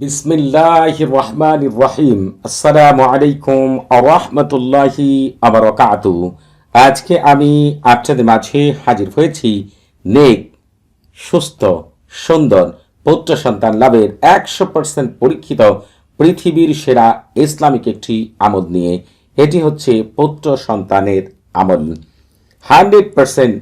বিসমিল্লাহ রহমান রহিম। আসসালামু আলাইকুম আরহামতুল্লাহি আবরকাতু। আজকে আমি আপনাদের মাঝে হাজির হয়েছি নেক সুস্থ সুন্দর পুত্র সন্তান লাভের একশো পার্সেন্ট পরীক্ষিত পৃথিবীর সেরা ইসলামিক একটি আমল নিয়ে। এটি হচ্ছে পুত্র সন্তানের আমল। Hundred percent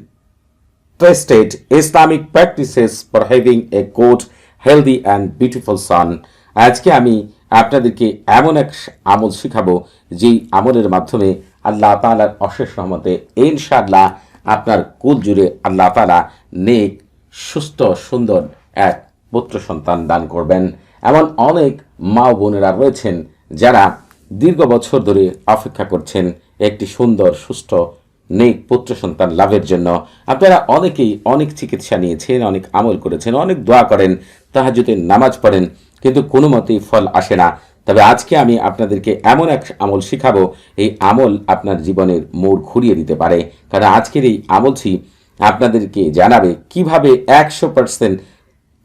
trusted Islamic practices for having a good, healthy and beautiful son. আজকে আমি আপনাদেরকে এমন এক আমল শিখাবো, যেই আমলের মাধ্যমে আল্লাহ তালার অশেষ রহমতে ইনশাআল্লাহ আপনার কুল জুড়ে আল্লাহ তালা নেক, সুস্থ, সুন্দর এক পুত্র সন্তান দান করবেন এমন অনেক মা বোনেরা রয়েছেন যারা দীর্ঘ বছর ধরে অপেক্ষা করছেন একটি সুন্দর, সুস্থ, নেক পুত্র সন্তান লাভের জন্য আপনারা অনেকেই অনেক চিকিৎসা নিয়েছেন, অনেক আমল করেছেন, অনেক দোয়া করেন তাহাজুতে নামাজ পড়েন, কিন্তু কোনো মতেই ফল আসে না। তবে আজকে আমি আপনাদেরকে এমন এক আমল শিখাবো, এই আমল আপনার জীবনের মোড় ঘুরিয়ে দিতে পারে। কারণ আজকের এই আমলটি আপনাদেরকে জানাবে কীভাবে একশো পার্সেন্ট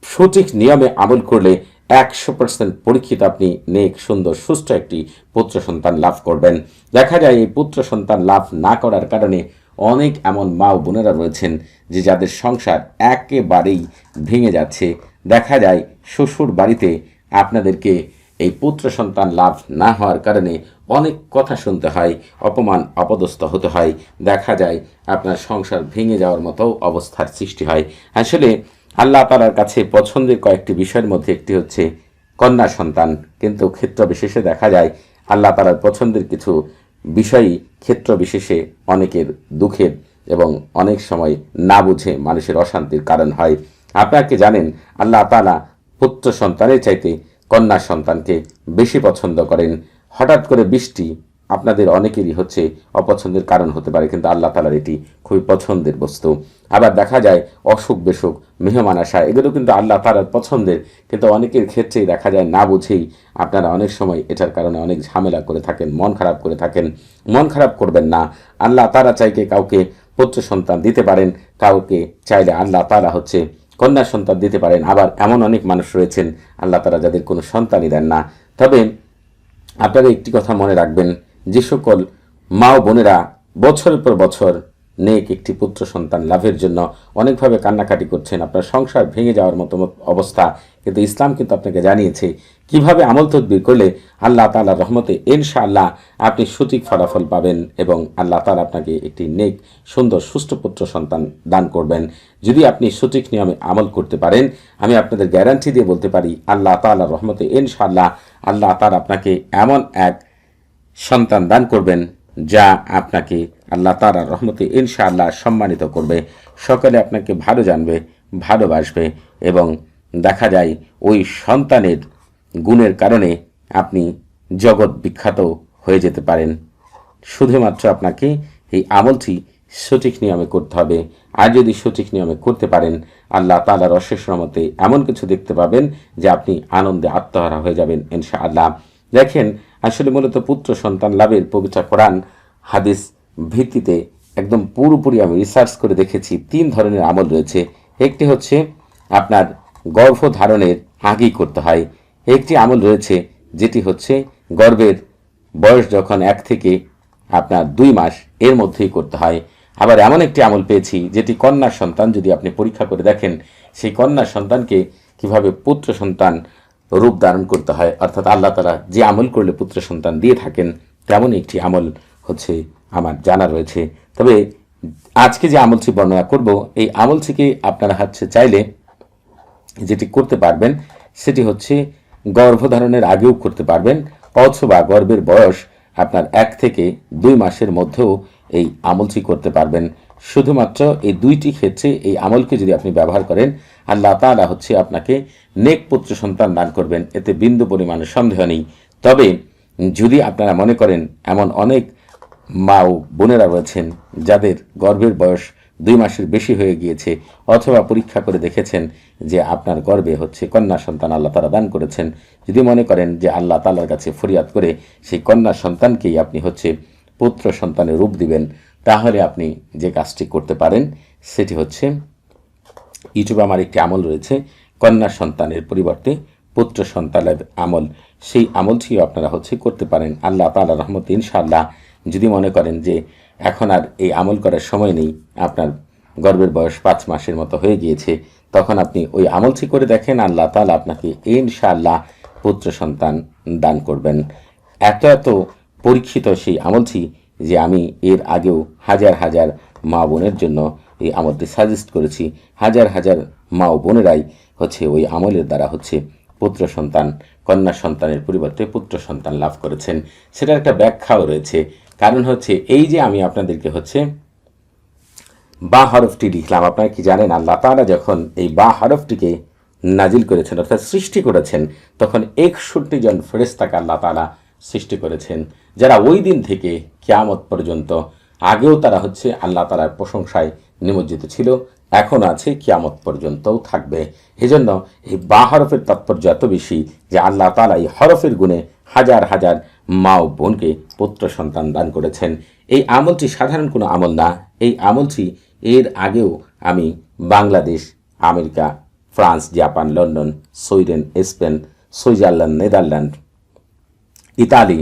সঠিক নিয়মে আমল করলে একশো পার্সেন্ট পরীক্ষিত আপনি নেক, সুন্দর, সুস্থ একটি পুত্র সন্তান লাভ করবেন। দেখা যায় এই পুত্র সন্তান লাভ না করার কারণে অনেক এমন মা ও বোনেরা রয়েছেন যে যাদের সংসার একেবারেই ভেঙে যাচ্ছে। দেখা যায় শ্বশুর বাড়িতে আপনাদেরকে এই পুত্র সন্তান লাভ না হওয়ার কারণে অনেক কথা শুনতে হয়, অপমান, অপদস্থ হতে হয়। দেখা যায় আপনার সংসার ভেঙে যাওয়ার মতো অবস্থার সৃষ্টি হয়। আসলে আল্লাহ তালার কাছে পছন্দের কয়েকটি বিষয়ের মধ্যে একটি হচ্ছে কন্যা সন্তান। কিন্তু ক্ষেত্র বিশেষে দেখা যায় আল্লাহ তালার পছন্দের কিছু বিষয়ই ক্ষেত্র বিশেষে অনেকের দুঃখের এবং অনেক সময় না বুঝে মানুষের অশান্তির কারণ হয়। আপনারা কি জানেন, আল্লাহ তালা পুত্র সন্তানের চাইতে কন্যা সন্তানকে বেশি পছন্দ করেন। হঠাৎ করে বৃষ্টি আপনাদের অনেকেরই হচ্ছে অপছন্দের কারণ হতে পারে, কিন্তু আল্লাহ তালার এটি খুবই পছন্দের বস্তু। আবার দেখা যায় অসুখ বেসুখ, মেহমান আসা, এগুলো কিন্তু আল্লাহ তালার পছন্দের, কিন্তু অনেকের ক্ষেত্রেই দেখা যায় না বুঝেই আপনারা অনেক সময় এটার কারণে অনেক ঝামেলা করে থাকেন, মন খারাপ করে থাকেন। মন খারাপ করবেন না। আল্লাহ তারা চাইকে কাউকে পুত্র সন্তান দিতে পারেন, কাউকে চাইলে আল্লাহ তালা হচ্ছে কন্যা সন্তান দিতে পারেন। আবার এমন অনেক মানুষ রয়েছেন, আল্লাহ তারা যাদের কোনো সন্তানই দেন না। তবে আপনারা একটি কথা মনে রাখবেন, যে সকল মা ও বোনেরা বছরের পর বছর নেক একটি পুত্র সন্তান লাভের জন্য অনেকভাবে কান্নাকাটি করছেন। আপনার সংসার ভেঙে যাওয়ার মতো অবস্থা। কিন্তু ইসলাম কিন্তু আপনাকে জানিয়েছে, কীভাবে আমল তদবির করলে আল্লাহ তালার রহমতে ইনশাআল্লাহ আপনি সঠিক ফলাফল পাবেন এবং আল্লাহ তালা আপনাকে একটি নেক, সুন্দর, সুস্থ পুত্র সন্তান দান করবেন। যদি আপনি সঠিক নিয়মে আমল করতে পারেন, আমি আপনাদের গ্যারান্টি দিয়ে বলতে পারি, আল্লাহ তালার রহমতে ইনশাআল্লাহ আল্লাহ তালা আপনাকে এমন এক সন্তান দান করবেন যা আপনাকে আল্লাহ তারা রহমতে ইনশাআল্লাহ সম্মানিত করবে। সকলে আপনাকে ভালো জানবে, ভালোবাসবে এবং দেখা যায় ওই সন্তানের গুণের কারণে আপনি জগৎ বিখ্যাত হয়ে যেতে পারেন। শুধুমাত্র আপনাকে এই আমলটি সঠিক নিয়মে করতে হবে। আর যদি সঠিক নিয়মে করতে পারেন, আল্লাহ তালার অশেষ রহমতে এমন কিছু দেখতে পাবেন যে আপনি আনন্দে আত্মহারা হয়ে যাবেন ইনশা আল্লাহ দেখেন আসলে মূলত পুত্র সন্তান লাভের পবিত্র কোরআন হাদিস ভিত্তিতে একদম পুরোপুরি আমি রিসার্চ করে দেখেছি। তিন ধরনের আমল রয়েছে। একটি হচ্ছে আপনার গর্ভধারণের আগেই করতে হয়। একটি আমল রয়েছে যেটি হচ্ছে গর্ভের বয়স যখন এক থেকে আপনার দুই মাস এর মধ্যেই করতে হয়। আবার এমন একটি আমল পেয়েছি যেটি কন্যা সন্তান যদি আপনি পরীক্ষা করে দেখেন, সেই কন্যা সন্তানকে কীভাবে পুত্র সন্তান রূপ ধারণ করতে হয়, অর্থাৎ আল্লাহ তালা যে আমল করলে পুত্র সন্তান দিয়ে থাকেন তেমন একটি আমল হচ্ছে আমার জানা রয়েছে। তবে আজকে যে আমলটি বর্ণনা করব, এই আমল থেকে আপনারা হচ্ছে চাইলে যেটি করতে পারবেন, সেটি হচ্ছে গর্ভধারণের আগেও করতে পারবেন, অথবা গর্ভের বয়স আপনার এক থেকে দুই মাসের মধ্যেও এই আমলটি করতে পারবেন। শুধুমাত্র এই দুইটি ক্ষেত্রে এই আমলকে যদি আপনি ব্যবহার করেন আল্লাহ তাআলা হচ্ছে আপনাকে নেক পুত্র সন্তান দান করবেন। এতে বিন্দু পরিমাণে সন্দেহ নেই। তবে যদি আপনারা মনে করেন এমন অনেক মা ও বোনেরা রয়েছেন যাদের গর্ভের বয়স দুই মাসের বেশি হয়ে গিয়েছে, অথবা পরীক্ষা করে দেখেছেন যে আপনার গর্বে হচ্ছে কন্যা সন্তান আল্লাহ তারা দান করেছেন, যদি মনে করেন যে আল্লাহ তালার কাছে ফরিয়াদ করে সেই কন্যা সন্তানকেই আপনি হচ্ছে পুত্র সন্তানের রূপ দিবেন, তাহলে আপনি যে কাজটি করতে পারেন, সেটি হচ্ছে ইউটিউবে আমার একটি আমল রয়েছে, কন্যা সন্তানের পরিবর্তে পুত্র সন্তানের আমল। সেই আমলটিও আপনারা হচ্ছে করতে পারেন। আল্লাহ তালা রহমত ইনশাআল্লাহ। যদি মনে করেন যে এখন আর এই আমল করার সময় নেই, আপনার গর্ভের বয়স পাঁচ মাসের মতো হয়ে গিয়েছে, তখন আপনি ওই আমলটি করে দেখেন, আল্লাহ তালা আপনাকে ইনশাআল্লাহ পুত্র সন্তান দান করবেন। এত এত পরীক্ষিত সেই আমলটি যে আমি এর আগেও হাজার হাজার মা বোনের জন্য এই আমলটি সাজেস্ট করেছি। হাজার হাজার মা ও বোনেরাই হচ্ছে ওই আমলের দ্বারা হচ্ছে পুত্র সন্তান, কন্যা সন্তানের পরিবর্তে পুত্র সন্তান লাভ করেছেন। সেটার একটা ব্যাখ্যাও রয়েছে। কারণ হচ্ছে এই যে আমি আপনাদেরকে হচ্ছে বা হরফটি লিখলাম, আপনারা কি জানেন? আল্লাহ তাআলা যখন এই বা হরফটিকে নাজিল করেছেন, অর্থাৎ সৃষ্টি করেছেন, তখন একষট্টি জন ফেরেস্তাকে আল্লাহ তাআলা সৃষ্টি করেছেন, যারা ওই দিন থেকে কিয়ামত পর্যন্ত আগেও তারা হচ্ছে আল্লাহ তালার প্রশংসায় নিমজ্জিত ছিল। এখন আছে কিয়ামত পর্যন্তও থাকবে। এজন্য এই বা হরফের তাৎপর্য এত বেশি যে আল্লাহ তালা এই হরফের গুণে হাজার হাজার মা ও বোনকে পুত্র সন্তান দান করেছেন। এই আমলটি সাধারণ কোনো আমল না। এই আমলটি এর আগেও আমি Bangladesh, America, France, Japan, London, Sweden, Spain, Switzerland, Netherland, Italy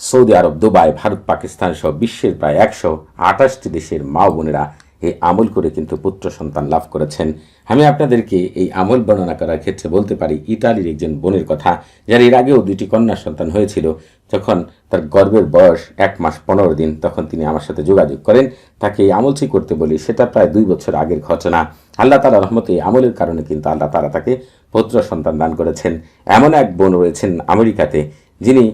Saudi Arab, Dubai, Bharat, Pakistan সহ বিশ্বের প্রায় একশো আঠাশটি দেশের মা বোনেরা এই আমল করে কিন্তু পুত্র সন্তান লাভ করেছেন। আমি আপনাদেরকে এই আমল বর্ণনা করার ক্ষেত্রে বলতে পারি, ইতালির একজন বোনের কথা, যার এর আগেও দুটি কন্যা সন্তান হয়েছিল। যখন তার গর্ভের বয়স এক মাস পনেরো দিন, তখন তিনি আমার সাথে যোগাযোগ করেন। তাকে এই আমলটি করতে বলি, সেটা প্রায় দুই বছর আগের ঘটনা। আল্লাহ তালা রহমতে এই আমলের কারণে কিন্তু আল্লাহ তালা তাকে পুত্র সন্তান দান করেছেন। এমন এক বোন রয়েছেন আমেরিকাতে, যিনি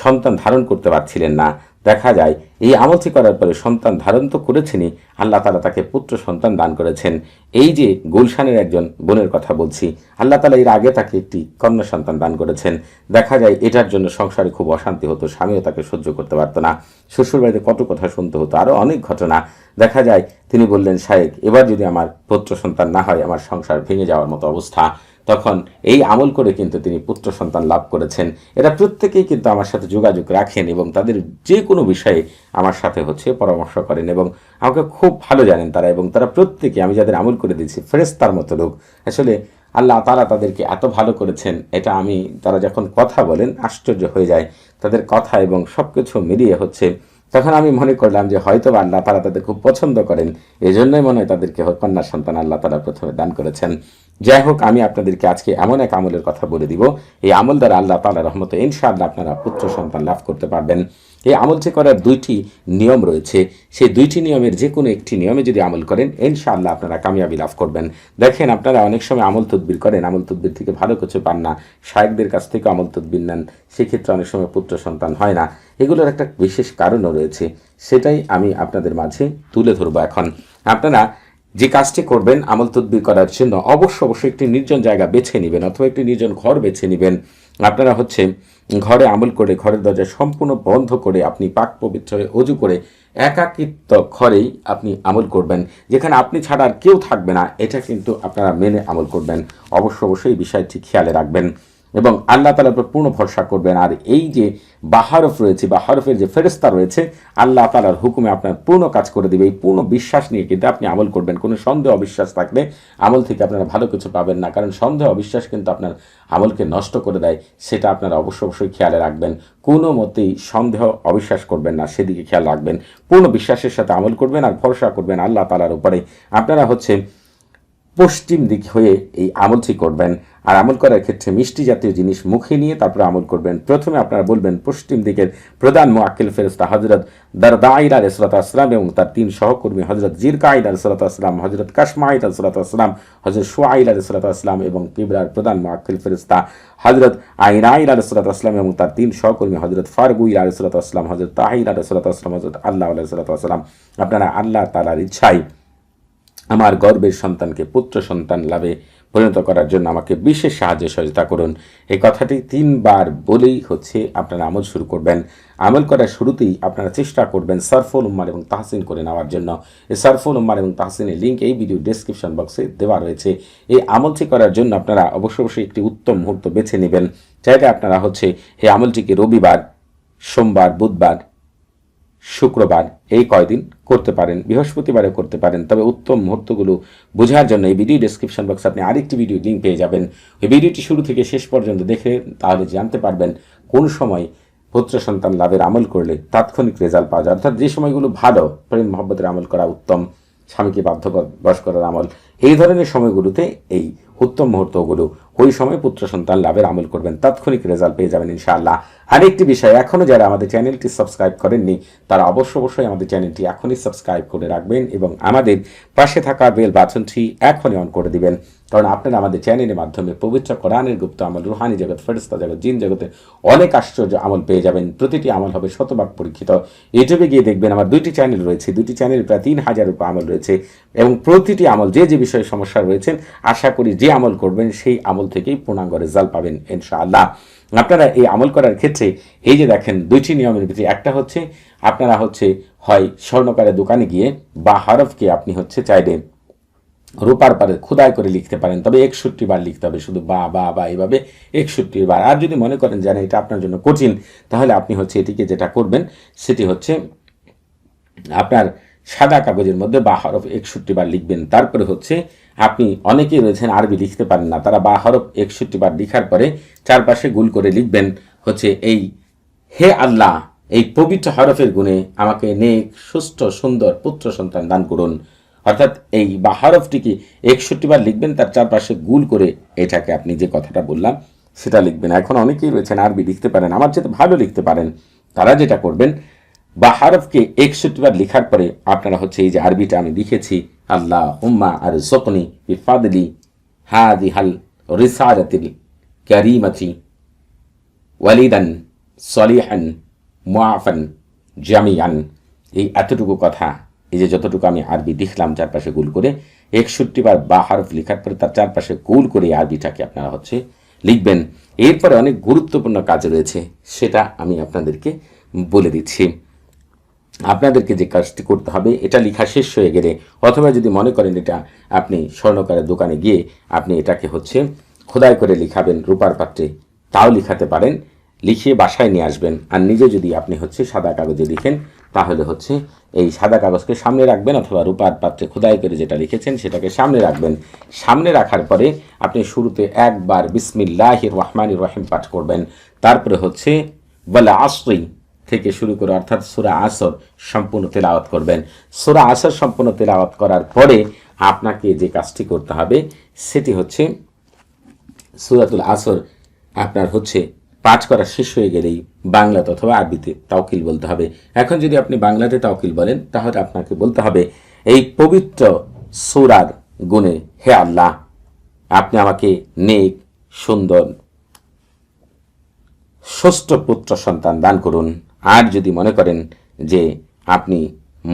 সন্তান ধারণ করতে পারছিলেন না। দেখা যায়, এই আমলটি করার পরে সন্তান ধারণ তো করেছেনই, আল্লাহ তালা তাকে পুত্র সন্তান দান করেছেন। এই যে গুলশানের একজন বোনের কথা বলছি, আল্লাহ তালা এর আগে তাকে একটি কন্যা সন্তান দান করেছেন। দেখা যায়, এটার জন্য সংসারে খুব অশান্তি হতো, স্বামীও তাকে সহ্য করতে পারতো না। শ্বশুরবাড়িতে কত কথা শুনতে হতো আরও অনেক ঘটনা দেখা যায়। তিনি বললেন, শায়েক, এবার যদি আমার পুত্র সন্তান না হয়, আমার সংসার ভেঙে যাওয়ার মতো অবস্থা। তখন এই আমল করে কিন্তু তিনি পুত্র সন্তান লাভ করেছেন। এরা প্রত্যেকেই কিন্তু আমার সাথে যোগাযোগ রাখেন এবং তাদের যে কোনো বিষয়ে আমার সাথে হচ্ছে পরামর্শ করেন এবং আমাকে খুব ভালো জানেন তারা এবং তারা প্রত্যেকে, আমি যাদের আমল করে দিয়েছি ফেরেস্তার মতো লোক। আসলে আল্লাহ তালা তাদেরকে এত ভালো করেছেন, এটা আমি, তারা যখন কথা বলেন, আশ্চর্য হয়ে যায়। তাদের কথা এবং সব কিছু মিলিয়ে হচ্ছে, তখন আমি মনে করলাম যে হয়তো আল্লাহ তারা তাদের খুব পছন্দ করেন। এই জন্যই মনে হয় তাদেরকে কন্যা সন্তান আল্লাহ তালা প্রথমে দান করেছেন। যাই হোক, আমি আপনাদেরকে আজকে এমন এক আমলের কথা বলে দিব। এই আমল দ্বারা আল্লাহ তালা রহমতে ইনশাআল্লাহ আপনারা পুত্র সন্তান লাভ করতে পারবেন। এই আমল যে করার দুইটি নিয়ম রয়েছে, সেই দুইটি নিয়মের যে কোনো একটি নিয়মে যদি আমল করেন, ইনশাআল্লাহ আপনারা কামিয়াবি লাভ করবেন। দেখেন, আপনারা অনেক সময় আমল তদবির করেন, আমল তদবির থেকে ভালো কিছু পান না। শায়কদের কাছ থেকে আমল তদবির নেন, সেক্ষেত্রে অনেক সময় পুত্র সন্তান হয় না। এগুলোর একটা বিশেষ কারণও রয়েছে, সেটাই আমি আপনাদের মাঝে তুলে ধরবো এখন। আপনারা যে কাজটি করবেন আমল তদবির করার জন্য, অবশ্য অবশ্যই একটি নির্জন জায়গা বেছে নেবেন, অথবা একটি নির্জন ঘর বেছে নেবেন। আপনারা হচ্ছে ঘরে আমল করে, ঘরের দরজা সম্পূর্ণ বন্ধ করে আপনি পাক পবিত্র হয়ে অজু করে একাকিত্ব ঘরেই আপনি আমল করবেন। যেখানে আপনি ছাড়া আর কেউ থাকবে না, এটা কিন্তু আপনারা মেনে আমল করবেন। অবশ্য অবশ্যই বিষয়টি খেয়ালে রাখবেন। এবং আল্লাহ তালার উপর পূর্ণ ভরসা করবেন। আর এই যে বাহারফ রয়েছে, বা হরফের যে ফেরস্তা রয়েছে, আল্লাহ তালার হুকুমে আপনার পূর্ণ কাজ করে দেবে। এই পূর্ণ বিশ্বাস নিয়ে কিন্তু আপনি আমল করবেন। কোনো সন্দেহ, অবিশ্বাস থাকলে আমল থেকে আপনারা ভালো কিছু পাবেন না। কারণ সন্দেহ, অবিশ্বাস কিন্তু আপনার আমলকে নষ্ট করে দেয়। সেটা আপনারা অবশ্য অবশ্যই খেয়ালে রাখবেন। কোনো মতেই সন্দেহ, অবিশ্বাস করবেন না। সেদিকে খেয়াল রাখবেন। পূর্ণ বিশ্বাসের সাথে আমল করবেন আর ভরসা করবেন আল্লাহ তালার উপরে। আপনারা হচ্ছে পশ্চিম দিক হয়ে এই আমলটি করবেন। আর আমল করার ক্ষেত্রে মিষ্টি জাতীয় জিনিস মুখে নিয়ে তারপরে আমল করবেন। প্রথমে আপনারা বলবেন পশ্চিম দিকের প্রধান মোয়াক্কিল ফেরস্তা হজরত দারদাইর আলসলাত আসলাম এবং তার তিন সহকর্মী হজরত জিরকাইদ আলসলাত আসলাম হজরত কাশমাইদ আলসলাত আসলাম হজরত সোয়াইল আলসলাত আসলাম এবং কিবরার প্রধান মোয়াক্কিল ফেরস্তা হজরত আইনাইল আলসলাত আসলাম এবং তার তিন সহকর্মী হজরত ফারগুইল আলসলাত আসলাম হজরত তাহির আলসলাত আসলাম হজরত আল্লাহ আল আলসলাত আসলাম আপনারা আল্লাহ তালার ইচ্ছায় আমার গর্বের সন্তানকে পুত্র সন্তান লাভে পরিণত করার জন্য আমাকে বিশেষ সাহায্য সহযোগিতা করুন। এই কথাটি তিনবার বলেই হচ্ছে আপনারা আমল শুরু করবেন। আমল করার শুরুতেই আপনারা চেষ্টা করবেন সারফুল উম্মার এবং তাহসিন করে নেওয়ার জন্য। এই সারফুল উম্মার এবং তাহসিনের লিঙ্ক এই ভিডিও ডেসক্রিপশন বক্সে দেওয়া রয়েছে। এই আমলটি করার জন্য আপনারা অবশ্যই অবশ্যই একটি উত্তম মুহূর্ত বেছে নেবেন। চাইলে আপনারা হচ্ছে এই আমলটিকে রবিবার, সোমবার, বুধবার শুক্রবার এই কয়দিন করতে পারেন বৃহস্পতিবারে করতে পারেন। তবে উত্তম মুহূর্তগুলো বোঝার জন্য এই ভিডিও ডেসক্রিপশন বক্সে আপনি আরেকটি ভিডিও লিঙ্ক পেয়ে যাবেন। ওই ভিডিওটি শুরু থেকে শেষ পর্যন্ত দেখে তাহলে জানতে পারবেন কোন সময় পুত্র সন্তান লাভের আমল করলে তাৎক্ষণিক রেজাল্ট পাওয়া যায়। অর্থাৎ যে সময়গুলো ভালো প্রেম মহব্বতের আমল করা উত্তম, স্বামীকে বাধ্য বশ করার আমল এই ধরনের সময়গুলোতে এই উত্তম মুহূর্তগুলো ওই সময় পুত্র সন্তান লাভের আমল করবেন। তাৎক্ষণিক রেজাল্ট পেয়ে যাবেন ইনশাআল্লাহ। আরেকটি বিষয় এখনও যারা আমাদের চ্যানেলটি সাবস্ক্রাইব করেননি, তারা অবশ্য অবশ্যই আমাদের চ্যানেলটি এখনই সাবস্ক্রাইব করে রাখবেন এবং আমাদের পাশে থাকা বেল বাটনটি এখনই অন করে দিবেন। কারণ আপনারা আমাদের চ্যানেলের মাধ্যমে পবিত্র কোরআনের গুপ্ত আমল, রুহানি জগৎ ফেরস্তা জগৎ, জিন জগতে অনেক আশ্চর্য আমল পেয়ে যাবেন। প্রতিটি আমল হবে শতভাগ পরীক্ষিত। ইউটিউবে গিয়ে দেখবেন আমার দুইটি চ্যানেল রয়েছে। দুটি চ্যানেল প্রায় তিন হাজার উপর আমল রয়েছে এবং প্রতিটি আমল যে যে বিষয়ে সমস্যা রয়েছেন, আশা করি যে আমল করবেন, সেই আমল থেকেই পূর্ণাঙ্গ রেজাল্ট পাবেন, ইনশাআল্লাহ। আপনারা এই আমল করার ক্ষেত্রে, এই যে দেখেন দুইটি নিয়মের ভিতরে একটা হচ্ছে আপনারা হচ্ছে হয় স্বর্ণকারের দোকানে গিয়ে বা হরফকে আপনি হচ্ছে চাইলে রূপার পারে খোদাই করে লিখতে পারেন, তবে একষট্টি বার লিখতে হবে, শুধু বা বা বা এইভাবে একষট্টি বার। আর যদি মনে করেন জানেন এটা আপনার জন্য কঠিন তাহলে আপনি হচ্ছে এটিকে যেটা করবেন, সেটি হচ্ছে আপনার সাদা কাগজের মধ্যে বা হরফ একষট্টি বার লিখবেন। তারপরে হচ্ছে, আপনি অনেকেই রয়েছেন আরবি লিখতে পারেন না, তারা বা হরফ একষট্টি বার লিখার পরে চারপাশে গুল করে লিখবেন হচ্ছে, এই হে আল্লাহ, এই পবিত্র হরফের গুণে আমাকে নেক, সুস্থ, সুন্দর পুত্র সন্তান দান করুন। অর্থাৎ এই বা হরফটিকে একষট্টি বার লিখবেন, তার চারপাশে গুল করে এটাকে আপনি যে কথাটা বললাম, সেটা লিখবেন। এখন অনেকেই রয়েছেন আরবি লিখতে পারেন, আমার যেতে ভালো লিখতে পারেন। তারা যেটা করবেন বা হরফকে একষট্টি লেখার পরে আপনারা হচ্ছে এই যে আরবিটা আমি লিখেছি আল্লাহ হুম্মা আর জকনি বিফাদলি হাদি হাল রিসালাতিল কারিমাতি ওয়ালিদান সলিহান মুআফান জামিয়ান এই এতটুকু কথা, এই যে যতটুকু আমি আরবি লিখলাম চারপাশে গুল করে, একষট্টি বার বা হরফ লেখার পরে তার চারপাশে গুল করে আরবিটাকে আপনারা হচ্ছে লিখবেন। এরপরে অনেক গুরুত্বপূর্ণ কাজ রয়েছে, সেটা আমি আপনাদেরকে বলে দিচ্ছি। আপনাদেরকে যে কাজটি করতে হবে, এটা লেখা শেষ হয়ে গেলে অথবা যদি মনে করেন এটা আপনি স্বর্ণকারের দোকানে গিয়ে আপনি এটাকে হচ্ছে খোদাই করে লিখাবেন রূপার পাত্রে, তাও লিখাতে পারেন লিখিয়ে বাসায় নিয়ে আসবেন। আর নিজে যদি আপনি হচ্ছে সাদা কাগজে লিখেন, তাহলে হচ্ছে এই সাদা কাগজকে সামনে রাখবেন অথবা রূপার পাত্রে খোদাই করে যেটা লিখেছেন সেটাকে সামনে রাখবেন। সামনে রাখার পরে আপনি শুরুতে একবার বিসমিল্লাহ রহমান রহিম পাঠ করবেন। তারপরে হচ্ছে বলে আশ্রয় থেকে শুরু করে অর্থাৎ সুরা আসর সম্পূর্ণ তেলাওয়াত করবেন। সুরা আসর সম্পূর্ণ তেলাওয়াত করার পরে আপনাকে যে কাজটি করতে হবে, সেটি হচ্ছে সুরাতুল আসর আপনার হচ্ছে পাঠ করা শেষ হয়ে গেলেই বাংলাতে অথবা আরবিতে তাওকিল বলতে হবে। এখন যদি আপনি বাংলাতে তাওকিল বলেন, তাহলে আপনাকে বলতে হবে, এই পবিত্র সুরার গুণে হে আল্লাহ, আপনি আমাকে নেক, সুন্দর, ষষ্ঠ পুত্র সন্তান দান করুন। আর যদি মনে করেন যে আপনি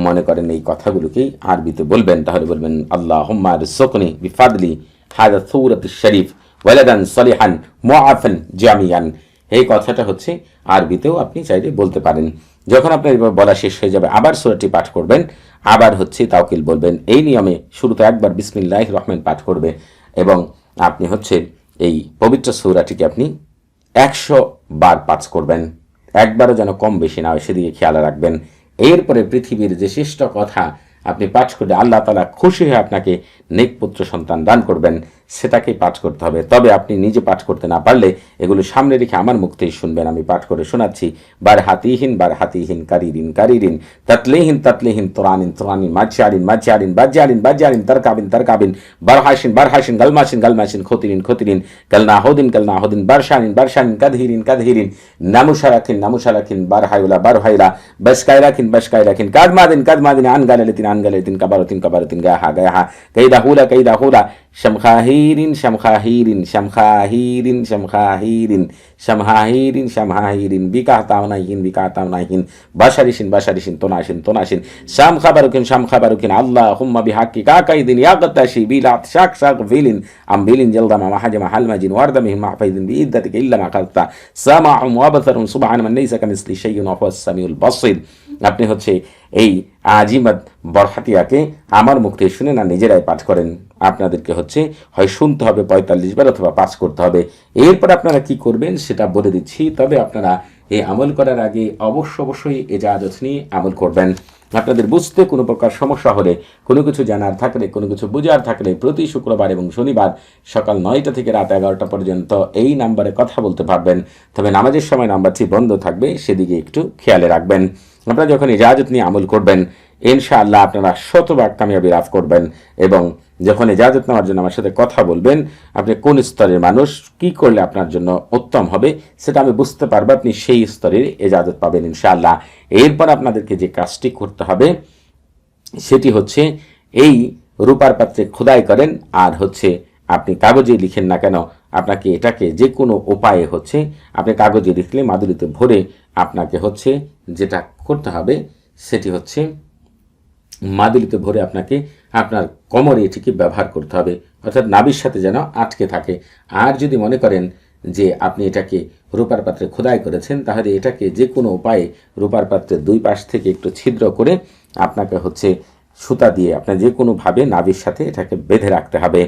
মনে করেন এই কথাগুলোকেই আরবিতে বলবেন, তাহলে বলবেন আল্লাহ হুম্মার সকনি বিফাদলি হাদা সৌরত শরীফ ওয়ালাদান সলিহান মোয়াফান জামিয়ান এই কথাটা হচ্ছে আরবিতেও আপনি চাইলে বলতে পারেন। যখন আপনার এবার বলা শেষ হয়ে যাবে, আবার সুরাটি পাঠ করবেন, আবার হচ্ছে তাওকিল বলবেন। এই নিয়মে শুরুতে একবার বিসমিল্লাহ রহমান পাঠ করবে এবং আপনি হচ্ছে এই পবিত্র সৌরাটিকে আপনি একশো বার পাঠ করবেন। একবারও যেন কম বেশি না হয় সেদিকে খেয়াল রাখবেন। এরপরে পৃথিবীর যে শ্রেষ্ঠ কথা আপনি পাঠ করলে আল্লাহ তালা খুশি হয়ে আপনাকে নেকপুত্র সন্তান দান করবেন। সেটাকেই পাঠ করতে হবে। তবে আপনি নিজে পাঠ করতে না পারলে এগুলো সামনে রেখে আমার থেকেই শুনবেন। আমি পাঠ করে শোনাচ্ছি, বার হাতিহীন বার হাতিহীন, কারিরিন কারিরিন, তাতলেহীন তাতলেহীন, তোরানিন তোরানিন মাঝিয়ারিন মাঝিয়ারিন বাজিয়ারিন বাজিয়ারিন তারকাবিন তারকাবিন বার হাসিন বার হাসিন গালমাসিন গালমাসিন, খতিরিন খতিরিন কালনা হোদিন কালনা হোদিন বারশানিন বারশানিন কাদহিরিন কাদহিরিন নামুশারাখিন নামুশারাখিন বার হাইলা বার হাইলা বসকাই রাখিন বসকাই রাখিন কাদমাদিন কাদমাদিন, আনগালালিতিন আনগালালিতিন কাবারতিন কাবারতিন গাহা গাহা কাইদা হুলা কাইদা হুলা شمخاهير شمخاهير شمخاهير شمخاهير شمهاهير تاونا هين طاوناهين بكع طاوناهين بشرشن بشرشن تناشن تناشن شم خبركن شم خبركن اللهم بحق كاكيد يغتشي بلا شاك شاك فيلين. ام بيلين جلد ما حج محل مجن ورد مهم محفيد بيدتك إلا ما قلت سمع وبصر سبحان من ليس كمثل شيء وهو السميع البصير. আপনি হচ্ছে এই আজিমাদ বরহাতিয়াকে আমার মুখ থেকে শুনে না নিজেরাই পাঠ করেন। আপনাদেরকে হচ্ছে হয় শুনতে হবে পঁয়তাল্লিশ বার অথবা পাস করতে হবে। এরপর আপনারা কি করবেন সেটা বলে দিচ্ছি। তবে আপনারা এই আমল করার আগে অবশ্য অবশ্যই এ এজাজত নিয়ে আমল করবেন। আপনাদের বুঝতে কোনো প্রকার সমস্যা হলে, কোনো কিছু জানার থাকলে, কোনো কিছু বোঝার থাকলে প্রতি শুক্রবার এবং শনিবার সকাল নয়টা থেকে রাত এগারোটা পর্যন্ত এই নাম্বারে কথা বলতে পারবেন। তবে নামাজের সময় নাম্বারটি বন্ধ থাকবে, সেদিকে একটু খেয়ালে রাখবেন। আপনারা যখন ইজাজত নিয়ে আমল করবেন, ইনশাআল্লাহ আপনারা শতভাগ কামিয়াবি লাভ করবেন এবং যখন ইজাজত নেওয়ার জন্য আমার সাথে কথা বলবেন, আপনি কোন স্তরের মানুষ, কি করলে আপনার জন্য উত্তম হবে, সেটা আমি বুঝতে পারব, আপনি সেই স্তরের এজাজত পাবেন ইনশাআল্লাহ। এরপর আপনাদেরকে যে কাজটি করতে হবে, সেটি হচ্ছে এই রূপার পাত্রে খোদাই করেন, আর হচ্ছে আপনি কাগজে লিখেন না কেন, আপনাকে এটাকে যে কোনো উপায়ে হচ্ছে, আপনি কাগজে লিখলে মাদুরিতে ভরে আপনাকে হচ্ছে যেটা করতে হবে, সেটি হচ্ছে মাদুলিতে ভরে আপনাকে আপনার কোমরে এটিকে ব্যবহার করতে হবে, অর্থাৎ নাভির সাথে যেন আটকে থাকে। আর যদি মনে করেন যে আপনি এটাকে রূপার পাত্রে খোদাই করেছেন, তাহলে এটাকে যে কোনো উপায়ে রূপার পাত্রের দুই পাশ থেকে একটু ছিদ্র করে আপনাকে হচ্ছে সুতা দিয়ে আপনার যে কোনোভাবে নাবির সাথে এটাকে বেঁধে রাখতে হবে।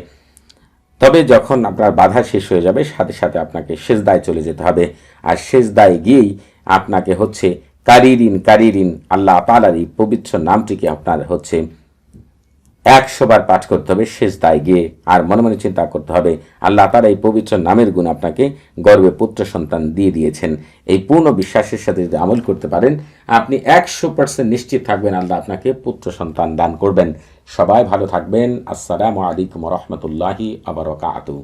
তবে যখন আপনার বাধা শেষ হয়ে যাবে, সাথে সাথে আপনাকে সেজদায় চলে যেতে হবে। আর সেজদায় গিয়েই আপনাকে হচ্ছে কারিরিন কারিরিন, আল্লাহ তালার এই পবিত্র নামটিকে আপনার হচ্ছে একশো বার পাঠ করতে হবে শেষ দায় গিয়ে আর মনে মনে চিন্তা করতে হবে, আল্লাহ তার এই পবিত্র নামের গুণ আপনাকে গর্বে পুত্র সন্তান দিয়ে দিয়েছেন। এই পূর্ণ বিশ্বাসের সাথে যদি আমল করতে পারেন, আপনি একশো পার্সেন্ট নিশ্চিত থাকবেন আল্লাহ আপনাকে পুত্র সন্তান দান করবেন। সবাই ভালো থাকবেন। আসসালামু আলাইকুম রহমতুল্লাহি আবরকাতু